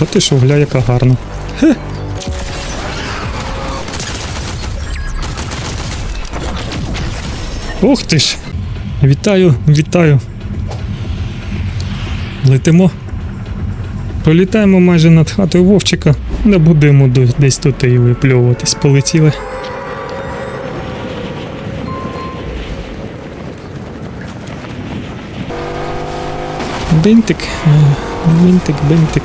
А ти що, гля, яка гарна. Хе. Ух ти ж! Вітаю, вітаю. Летимо. Пролітаємо майже над хатою Вовчика. Не будемо десь тут і випльовуватись. Полетіли. Бинтик, е, бинтик, бинтик.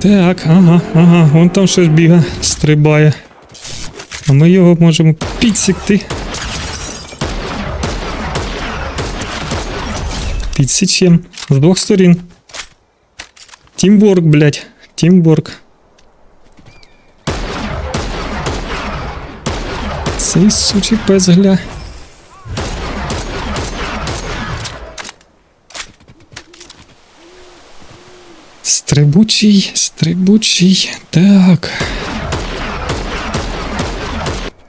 Так, ага, ага, вон там щось бігає, стрибає. А ми його можемо підсікти. Підсічем. З двох сторін. Тімворк, блядь. Тімворк. Цей сучий пес гля. Стрибучий, стрибучий. Так.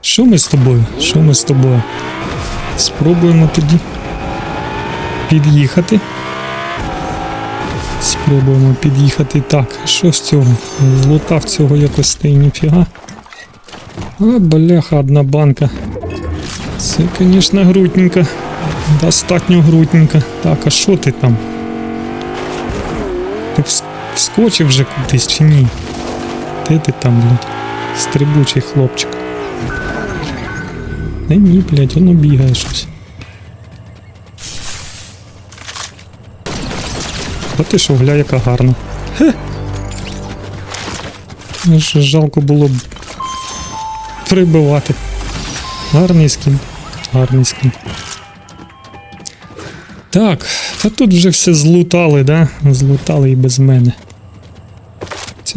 Що ми з тобою? Що ми з тобою? Спробуємо тоді під'їхати. Спробуємо під'їхати. Так, що з цього? Злутав цього якось та й ніфіга. А, бляха, одна банка. Це, звісно, грудненько. Достатньо грудненько. Так, а що ти там? Ти вскочив вже кудись чи ні? Де ти там, блядь? Стрибучий хлопчик. Не ні, блядь, воно бігає щось. А ти що, гля, яка гарна. Хе. Аж жалко було б прибивати. Гарний скін. Гарний скін. Так, та тут вже все злутали, да? Злутали і без мене.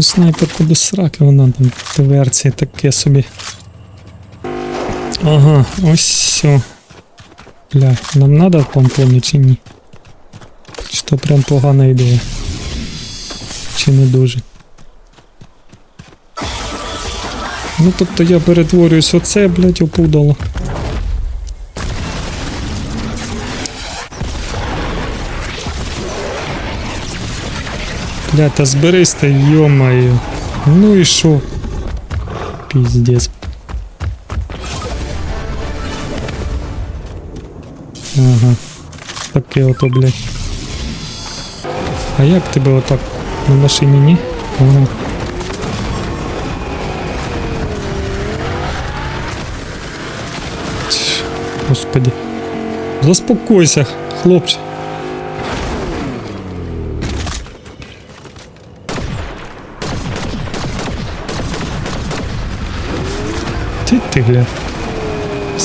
Цю снайперку до сраки, вона там тверці таке собі. Ага, ось все. Бля, нам надо помпони чи ні? Чи то прям погана ідея? Чи не дуже? Ну тобто я перетворююсь оце, блядь, опудало. Бля, та зберись та йо-моє. Ну і шо? Піздець. Ага. Таке ото, блядь. А як тебе отак на машині, ні? Ага. Господи. Заспокойся, хлопче.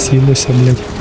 Сілося, блядь.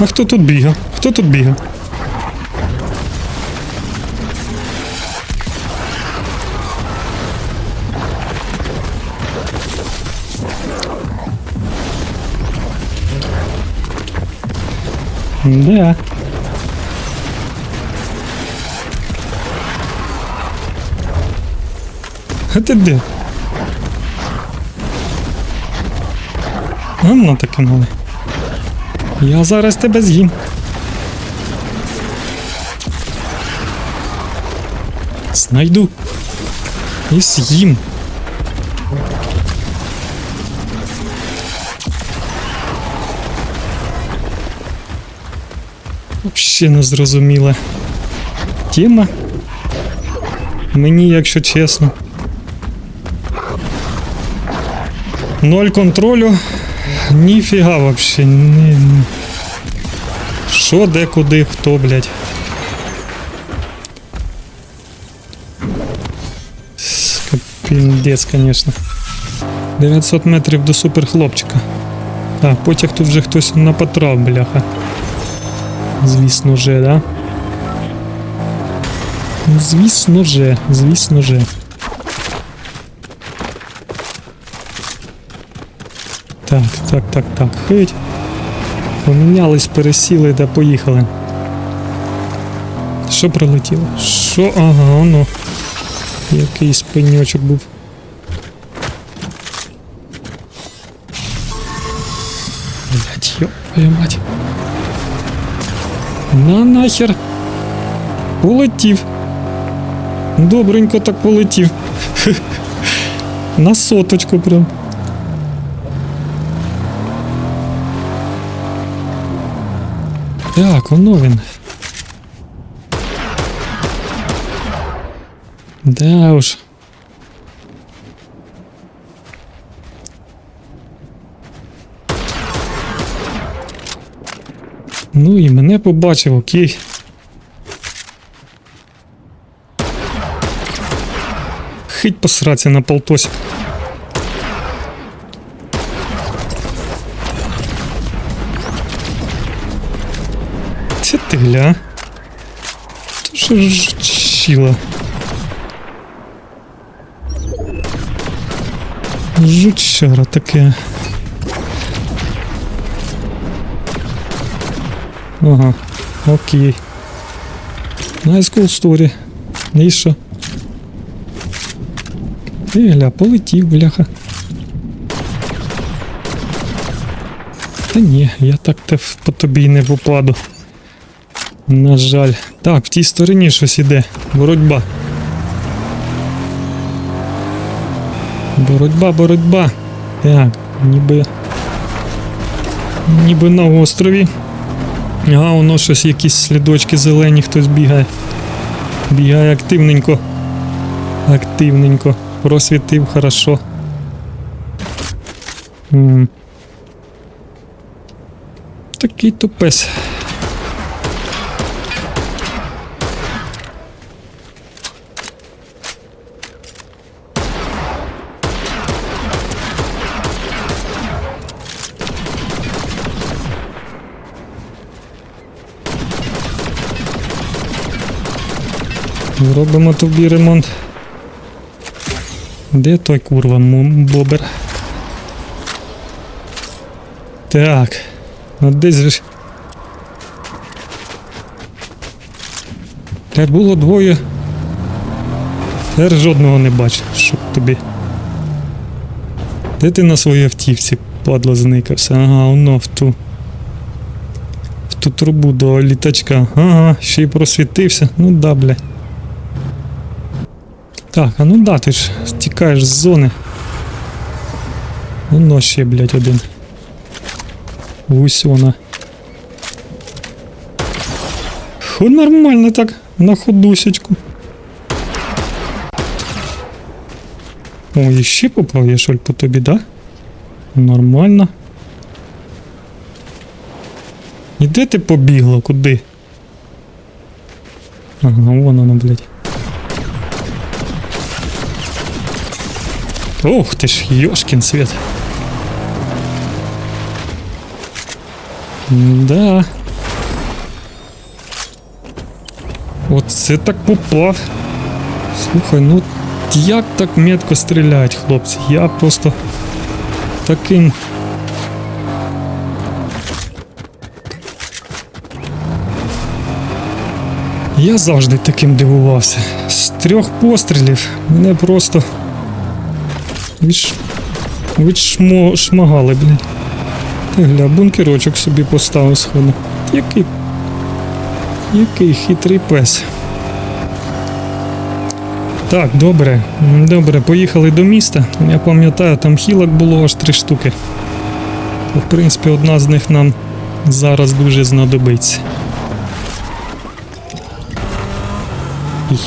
А хто тут бігав? Хто тут бігав? Да. А ти де? Гамно таке мале. Я зараз тебе з'їм. Знайду. І з'їм. Взагалі не зрозуміла. Тема. Мені, якщо чесно. Ноль контролю. Ніфіга вообще. Ні. Що, де, куди, хто, блядь. Піндець, конечно. 900 метрів до суперхлопчика. Так, потяг тут вже хтось напотрав, бляха. Звісно же, да? Ну, Звісно же, звісно же. Так, так, так, так. Хить. Помінялись, пересіли да поїхали. Що прилетіло? Що? Ага, ну. Якийсь пеньочок був. Блять, твою мать. На нахер. Полетів. Добренько так полетів. На соточку прям. Так, воно він. Да уж. Ну і мене побачив, окей. Хить посраться на полтосик. Гля. Що ж чіла. Жучара таке. Ага, окей. Nice cool story. І що? Ти гля, полетів, бляха. Та ні, я так те по тобі не попаду. На жаль. Так, в тій стороні щось іде. Боротьба. Боротьба, боротьба. Так, ніби. Ніби на острові. Ага, воно щось, якісь слідочки зелені, хтось бігає. Бігає активненько. Активненько. Просвітив хорошо. Такий тупес. Робимо тобі ремонт. Де той курва бобер? Так. Ну десь ж. Та було двоє. Тепер жодного не бачу, щоб тобі. Де ти на своїй автівці, падло, зникався? Ага, воно в ту. В ту трубу до літачка. Ага, ще й просвітився. Ну да, бля. Так, а ну да, ти ж тікаєш з зони. Воно ще, блядь, один. Гусьона. Хо нормально так, на ходусечку. О, ще попав я шоль по тобі, да? Нормально. І де ти побігла? Куди? Ага, вон вона, блядь. Ух ты ж, ёшкин свет. Да. Оце так попав. Слухай, ну як так метко стріляють, хлопці? Я просто таким. Я завжди таким дивувався. З трьох пострілів мене просто відш... відшмо... шмагали, блін. Гля, бункерочок собі поставив сходу. Який. Який хитрий пес. Так, добре, добре, поїхали до міста. Я пам'ятаю, там хілок було аж три штуки. В принципі, одна з них нам зараз дуже знадобиться.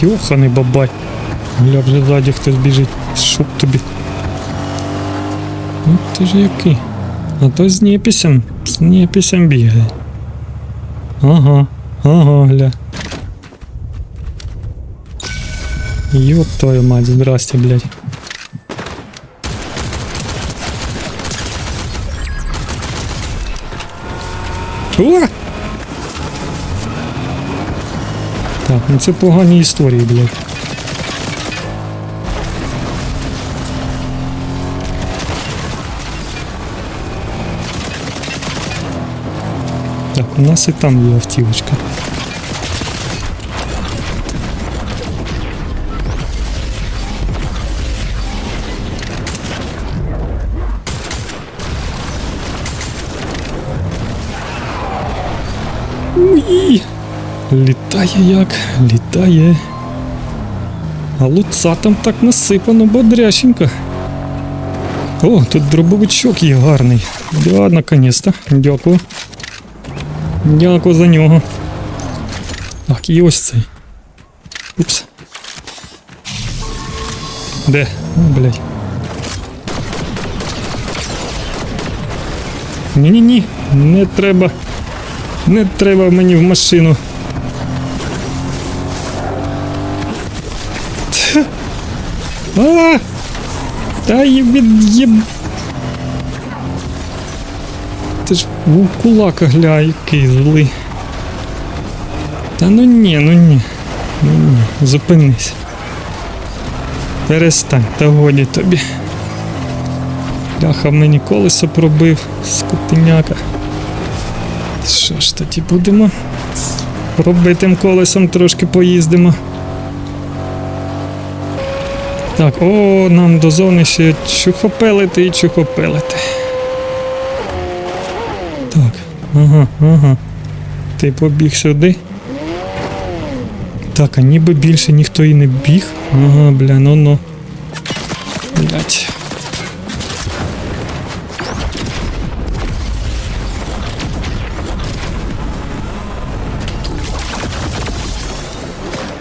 Йоханий бабай. Бля, вже ззаді хтось біжить. Щоб тобі. Ну ти ж який. А то з неписем. З неписем бігає. Ага, ага, гля. Ёб твою мать, здрасте, блядь. О! Так, ну це погані історії, блядь. Так, у нас і там є автівочка. Уї! Літає як, літає. А луца там так насипано бодрященько. О, тут дробовичок є гарний. Да, наконец-то. Дякую. Дякую за нього. Так, і ось цей. Упс. Де? О, блядь. Ні-ні-ні, не треба. Не треба мені в машину. А! Та їбід їб. Ти ж у кулака гля, який злий. Та ну ні, ну ні. Ну ні, зупинись. Перестань, та годі тобі. Ляха мені колесо пробив, скотиняка. Що ж тоді будемо? З Пробитим колесом трошки поїздимо. Так, о, нам до зони ще чухопелити і чухопелити. Так, ага, ага. Ти побіг сюди. Так, а ніби більше ніхто і не біг. Ага, бля, ну ну. Блять.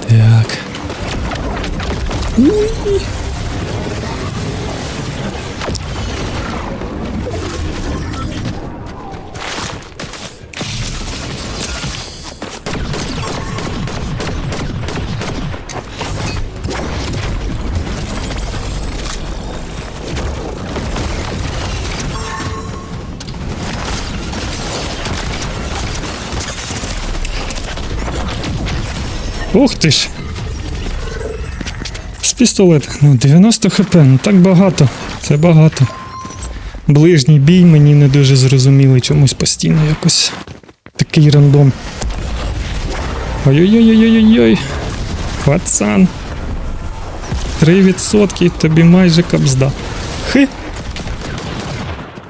Так. Ух ти ж. З пістолета. Ну, 90 хп, ну так багато. Це багато. Ближній бій мені не дуже зрозумілий чомусь постійно якось. Такий рандом. Ой-ой-ой-ой-ой-ой. Пацан. 3% тобі майже капзда. Хи.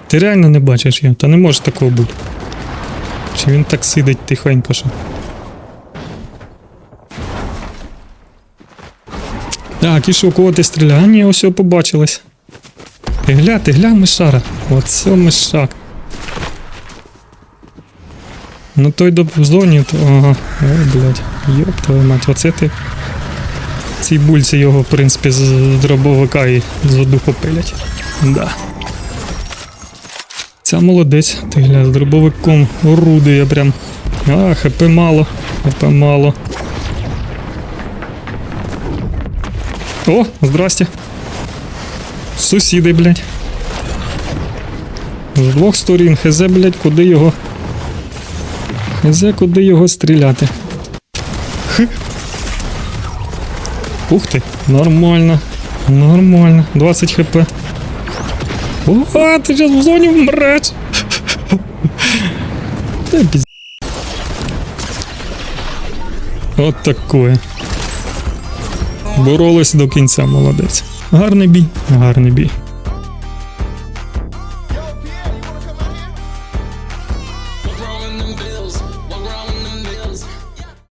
Ти реально не бачиш його, та не може такого бути. Чи він так сидить тихенько, що. Так, і що, кого ти ні, ось його побачилось. Ти гля, ти гля, мишара. Оце мишак. Ну той до зоні, то. Ага. Ой, блядь. Йоп твою мать, оце ти. Ці бульці його, в принципі, з дробовика і з одуху пилять. Да. Ця молодець, ти гля, з дробовиком орудує прям. А, хп мало, хп мало. О, здрасте. Сусіди, блядь. З двох сторін. Хз, блядь, куди його. Хз, куди його стріляти. Хи. Ух ти, нормально. Нормально. 20 хп. О, ти зараз в зоні вмреш. Та піз... От такое. Боролись до кінця, молодець. Гарний бій, гарний бій.